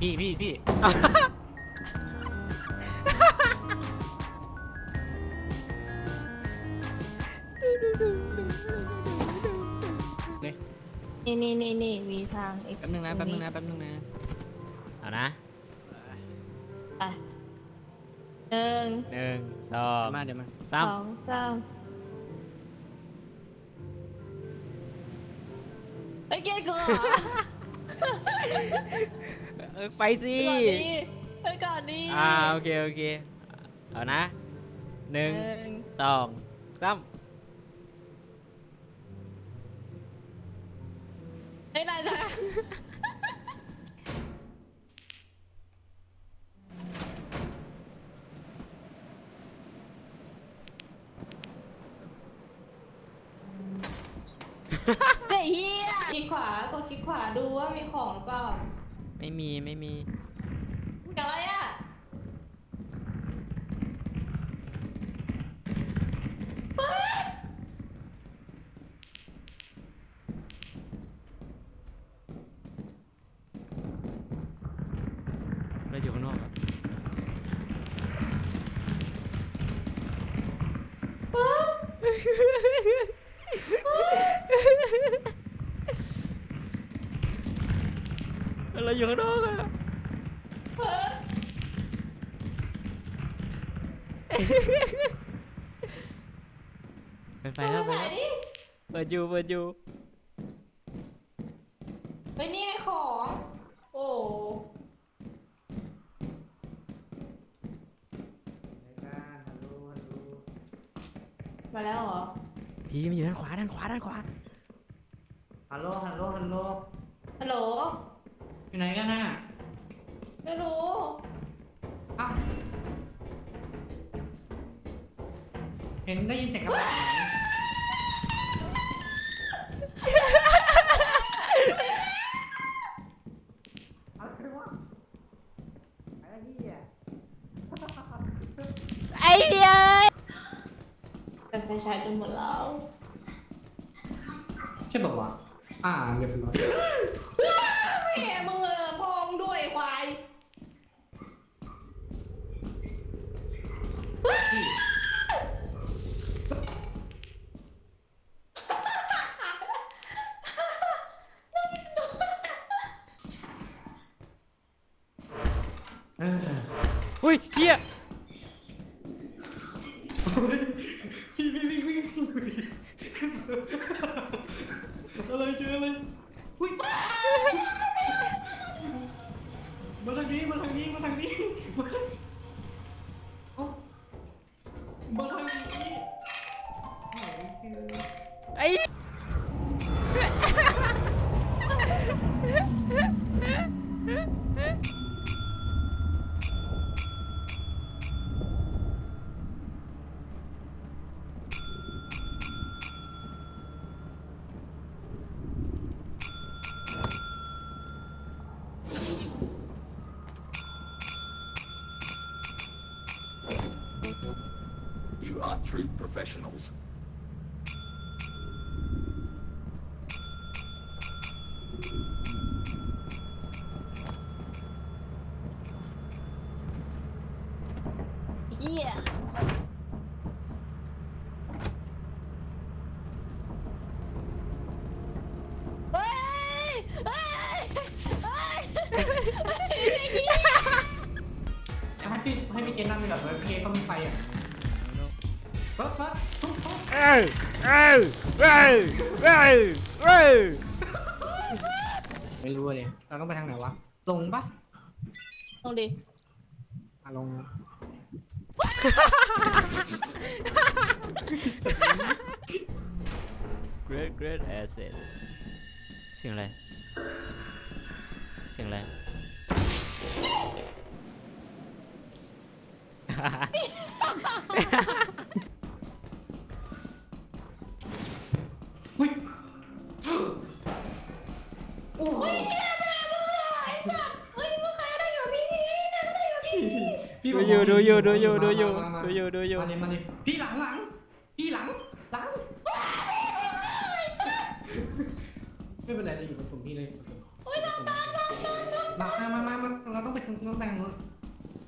พี่พี่พี่นี่นี่นี่นี่มีทาง X แป๊บนึงนะแป๊บนึงนะแป๊บนึงนะเอานะไปหนึ่งหนึ่งสองมาเดี๋ยวมาสามสองสามไอ้ยเกดก่อน เออไปสิก่อนดีไปก่อนดีอ่าโอเคโอเคเอานะหนึ่งหนึ่งสองสามไอ้ยนายจะเฮ้ยเฮียคลิกขวากดคลิกขวาดูว่ามีของหรือเปล่า ไม่มีไม่มีอะไรอะเราอยู่ข้างนอก อะเราอยู่ข้างนอกอะเฮ้ยไปไปแล้วไปถ่ายแล้วดิเปิดอยู่เปิดอยู่ไปนี่ไงของ โอ้มาแล้วเหรอ พี่มันอยู่ด้านขวาด้านขวาด้านขวา ฮัลโหล ฮัลโหล ฮัลโหล ฮัลโหล อยู่ไหนกันน่ะไม่รู้อ้าวเห็นได้ยินเสียงกระบะอะไรวะอะไรเหี้ยไอ้เหี้ยแต่ไฟฉายจนหมดแล้ว ใช่ป่าวะอ่าเรียบร้อย แม่มึงเออพองด้วยควาย พี่ เออ อุ้ ยเฮียพี่พี่พี่พี่อะไรเจออะไรอุ้ยมาทางนี้มาทางนี้มาทางนี้มาทางนี้ You are true professionals. เฮียเฮ้ยเฮ้ยเฮ้ยไอ้เหี้ยให้พี่ให้พี่เกณฑ์นั่งไปก่อนเลยพี่เกณฑ์เขามีไฟอะ เฟิร์สเฟิร์สทุบทุบเอ้ยเอ้ยเอ้ยเอ้ยเอ้ยไม่รู้เลย เราต้องไปทางไหนวะ ลงปะลงดิ อะลงเกรดเกรดแอสเซทเสียงอะไร เสียงอะไร โอ้ยเฮียแม่มึงไอ้สัตว์เฮ้ยมึงใครได้อยู่พี่นี่ได้อยู่พี่พี่ดูอยู่ดูอยู่ดูอยู่ดูอยู่ดูอยู่ดูอยู่มาเลยมาเลยพี่หลังหลังพี่หลังหลังไม่เป็นไรเราอยู่กับผมพี่เลยโอ้ยตามตามตามตามตามมามามามามาต้องไปทางนู้น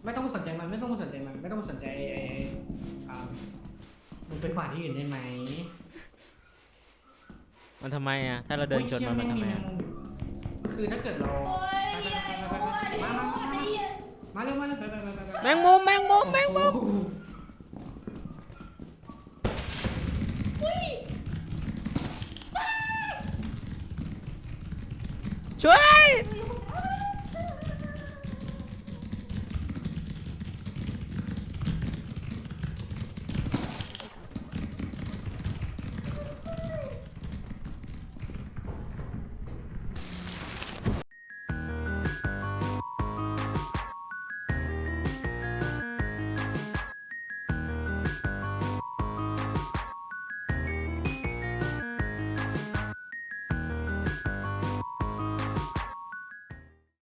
ไม่ต้องสนใจมันไม่ต้องสนใจมันไม่ต้องสนใจไอ้ไอ้อ่ามึงไปขวาที่อื่นได้ไหมมันทำไมอะถ้าเราเดินชนมันมันทำไมอะ คือถ้าเกิดเราโอ้ยเนี่ยไอ้พวกไอ้พวกไอ้เหี้ยมาเร็วมาเร็วไปไปไปไปไปแมงมุมแมงมุมแมงมุมโอ้โหช่วยมึง